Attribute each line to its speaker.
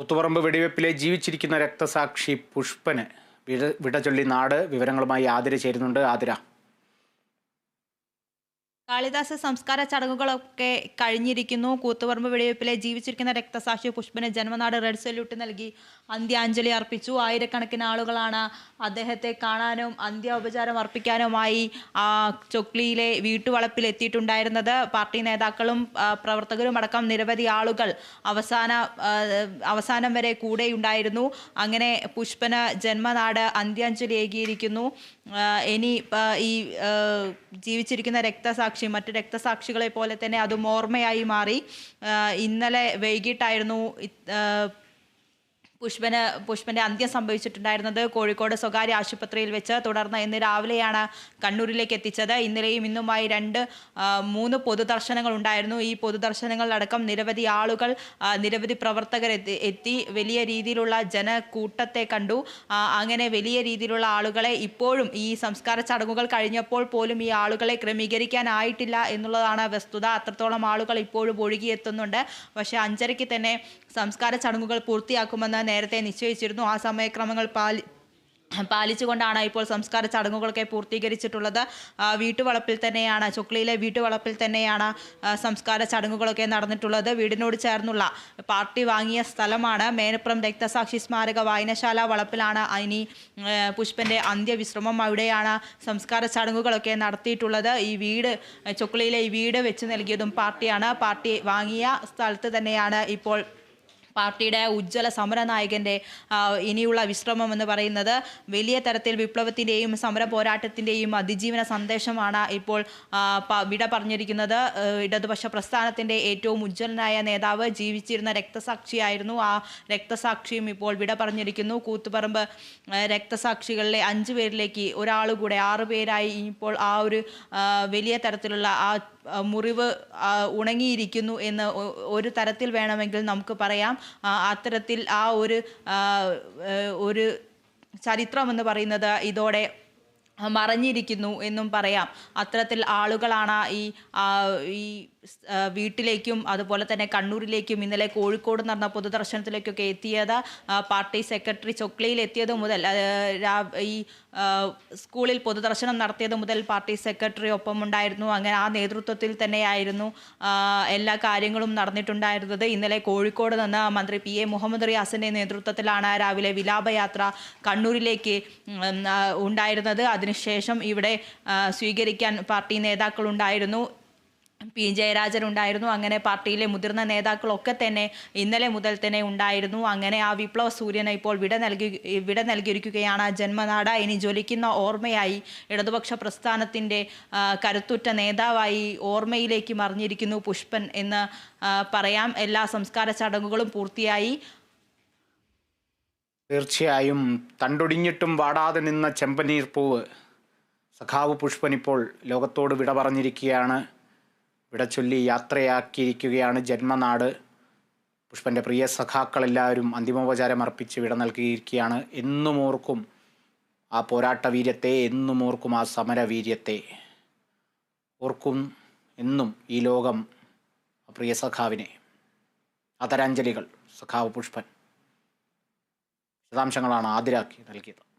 Speaker 1: പുത്തുപറമ്പ് വെടിവെപ്പിലെ ജീവിച്ചിരിക്കുന്ന രക്തസാക്ഷി പുഷ്പന് വിട വിട ചൊല്ലി നാട് വിവരങ്ങളുമായി ആതിര ചേരുന്നുണ്ട് ആതിര.
Speaker 2: കാളിദാസ സംസ്കാര ചടങ്ങുകളൊക്കെ കഴിഞ്ഞിരിക്കുന്നു. കൂത്തുപറമ്പ് വെടിവയ്പ്പിലെ ജീവിച്ചിരിക്കുന്ന രക്തസാക്ഷി പുഷ്പന് ജന്മനാട് റെഡ് സല്യൂട്ട് നൽകി അന്ത്യാഞ്ജലി അർപ്പിച്ചു. ആയിരക്കണക്കിന് ആളുകളാണ് അദ്ദേഹത്തെ കാണാനും അന്ത്യോപചാരം അർപ്പിക്കാനുമായി ആ ചൊക്ലിയിലെ വീട്ടുവളപ്പിൽ എത്തിയിട്ടുണ്ടായിരുന്നത്. പാർട്ടി നേതാക്കളും പ്രവർത്തകരും അടക്കം നിരവധി ആളുകൾ അവസാന അവസാനം വരെ കൂടെയുണ്ടായിരുന്നു. അങ്ങനെ പുഷ്പന് ജന്മനാട് അന്ത്യാഞ്ജലി ഏകിയിരിക്കുന്നു. ഇനി ഈ ജീവിച്ചിരിക്കുന്ന രക്തസാക്ഷി മറ്റ് രക്തസാക്ഷികളെ പോലെ തന്നെ അതും ഓർമ്മയായി മാറി. ഇന്നലെ വൈകിട്ടായിരുന്നു പുഷ്പന് പുഷ്പന്റെ അന്ത്യം സംഭവിച്ചിട്ടുണ്ടായിരുന്നത് കോഴിക്കോട് സ്വകാര്യ ആശുപത്രിയിൽ വെച്ച്. തുടർന്ന് ഇന്ന് രാവിലെയാണ് കണ്ണൂരിലേക്ക് എത്തിച്ചത്. ഇന്നലെയും ഇന്നുമായി രണ്ട് മൂന്ന് പൊതുദർശനങ്ങൾ ഉണ്ടായിരുന്നു. ഈ പൊതുദർശനങ്ങളിലടക്കം നിരവധി ആളുകൾ നിരവധി പ്രവർത്തകർ എത്തി വലിയ രീതിയിലുള്ള ജനക്കൂട്ടത്തെ കണ്ടു. അങ്ങനെ വലിയ രീതിയിലുള്ള ആളുകളെ ഇപ്പോഴും ഈ സംസ്കാര ചടങ്ങുകൾ കഴിഞ്ഞപ്പോൾ പോലും ഈ ആളുകളെ ക്രമീകരിക്കാനായിട്ടില്ല എന്നുള്ളതാണ് വസ്തുത. അത്രത്തോളം ആളുകൾ ഇപ്പോഴും ഒഴുകിയെത്തുന്നുണ്ട്. പക്ഷേ അഞ്ചരയ്ക്ക് തന്നെ സംസ്കാര ചടങ്ങുകൾ പൂർത്തിയാക്കുമെന്ന് നേരത്തെ നിശ്ചയിച്ചിരുന്നു. ആ സമയക്രമങ്ങൾ പാലി പാലിച്ചുകൊണ്ടാണ് ഇപ്പോൾ സംസ്കാര ചടങ്ങുകളൊക്കെ പൂർത്തീകരിച്ചിട്ടുള്ളത്. വീട്ടുവളപ്പിൽ തന്നെയാണ് ചുക്ലിയിലെ വീട്ടുവളപ്പിൽ തന്നെയാണ് സംസ്കാര ചടങ്ങുകളൊക്കെ നടന്നിട്ടുള്ളത്. വീടിനോട് ചേർന്നുള്ള പാർട്ടി വാങ്ങിയ സ്ഥലമാണ് മേനപ്പുറം രക്തസാക്ഷി സ്മാരക വായനശാല വളപ്പിലാണ്. ഇനി പുഷ്പന്റെ അന്ത്യവിശ്രമം അവിടെയാണ് സംസ്കാര ചടങ്ങുകളൊക്കെ നടത്തിയിട്ടുള്ളത്. ഈ വീട് ചുക്ലിയിലെ ഈ വീട് വെച്ച് നൽകിയതും പാർട്ടിയാണ്. പാർട്ടി വാങ്ങിയ സ്ഥലത്ത് തന്നെയാണ് ഇപ്പോൾ പാർട്ടിയുടെ ഉജ്ജ്വല സമരനായകന്റെ ആ, ഇനിയുള്ള വിശ്രമം എന്ന് പറയുന്നത് വലിയ തരത്തിൽ വിപ്ലവത്തിന്റെയും സമര പോരാട്ടത്തിന്റെയും അതിജീവന സന്ദേശമാണ് ഇപ്പോൾ വിട പറഞ്ഞിരിക്കുന്നത്. ഇടതുപക്ഷ പ്രസ്ഥാനത്തിന്റെ ഏറ്റവും ഉജ്ജ്വലനായ നേതാവ് ജീവിച്ചിരുന്ന രക്തസാക്ഷിയായിരുന്നു. ആ രക്തസാക്ഷിയും ഇപ്പോൾ വിട പറഞ്ഞിരിക്കുന്നു. കൂത്തുപറമ്പ് രക്തസാക്ഷികളിലെ അഞ്ചു പേരിലേക്ക് ഒരാൾ കൂടെ ആറു പേരായി ഇപ്പോൾ ആ ഒരു വലിയ തരത്തിലുള്ള ആ മുറിവ് ഉണങ്ങിയിരിക്കുന്നു എന്ന് ഒരു തരത്തിൽ വേണമെങ്കിൽ നമുക്ക് പറയാം. അത്തരത്തിൽ ആ ഒരു ഒരു ചരിത്രം എന്ന് പറയുന്നത് ഇതോടെ മറഞ്ഞിരിക്കുന്നു എന്നും പറയാം. അത്തരത്തിൽ ആളുകളാണ് ഈ ഈ വീട്ടിലേക്കും അതുപോലെ തന്നെ കണ്ണൂരിലേക്കും ഇന്നലെ കോഴിക്കോട് നടന്ന പൊതുദർശനത്തിലേക്കൊക്കെ എത്തിയത് പാർട്ടി സെക്രട്ടറി ചൊക്ലയിൽ എത്തിയത് മുതൽ ഈ സ്കൂളിൽ പൊതുദർശനം നടത്തിയത് മുതൽ പാർട്ടി സെക്രട്ടറി ഒപ്പമുണ്ടായിരുന്നു. അങ്ങനെ ആ നേതൃത്വത്തിൽ തന്നെയായിരുന്നു എല്ലാ കാര്യങ്ങളും നടന്നിട്ടുണ്ടായിരുന്നത്. ഇന്നലെ കോഴിക്കോട് നിന്ന് മന്ത്രി പി എ മുഹമ്മദ് റിയാസിന്റെ നേതൃത്വത്തിലാണ് രാവിലെ വിലാപയാത്ര കണ്ണൂരിലേക്ക് ഉണ്ടായിരുന്നത്. അതിനുശേഷം ഇവിടെ സ്വീകരിക്കാൻ പാർട്ടി നേതാക്കളുണ്ടായിരുന്നു. പി. ജയരാജൻ ഉണ്ടായിരുന്നു. അങ്ങനെ പാർട്ടിയിലെ മുതിർന്ന നേതാക്കളൊക്കെ തന്നെ ഇന്നലെ മുതൽ തന്നെ ഉണ്ടായിരുന്നു. അങ്ങനെ ആ വിപ്ലവ സൂര്യനെ ഇപ്പോൾ വിട നൽകി വിട നൽകിയിരിക്കുകയാണ്. ജന്മനാട ഇനി ജ്വലിക്കുന്ന ഓർമ്മയായി ഇടതുപക്ഷ പ്രസ്ഥാനത്തിന്റെ കരുത്തുറ്റ നേതാവായി ഓർമ്മയിലേക്ക് മറിഞ്ഞിരിക്കുന്നു പുഷ്പൻ എന്ന് പറയാം. എല്ലാ സംസ്കാര ചടങ്ങുകളും പൂർത്തിയായി.
Speaker 1: തീർച്ചയായും തണ്ടൊടിഞ്ഞിട്ടും വാടാതെ നിന്ന ചെമ്പനീർ പൂവ് സഖാവ് പുഷ്പൻ ഇപ്പോൾ ലോകത്തോട് വിട പറഞ്ഞിരിക്കുകയാണ്. വിട ചൊല്ലി യാത്രയാക്കിയിരിക്കുകയാണ് ജന്മനാട്. പുഷ്പന്റെ പ്രിയ സഖാക്കളെല്ലാവരും അന്തിമോപചാരം അർപ്പിച്ച് വിട നൽകിയിരിക്കുകയാണ്. എന്നും ഓർക്കും ആ പോരാട്ട വീര്യത്തെ എന്നും ഓർക്കും ആ സമരവീര്യത്തെ. ഓർക്കും എന്നും ഈ ലോകം പ്രിയ സഖാവിനെ. ആദരാഞ്ജലികൾ സഖാവ് പുഷ്പൻ. വിശദാംശങ്ങളാണ് ആതിരാക്കി നൽകിയത്.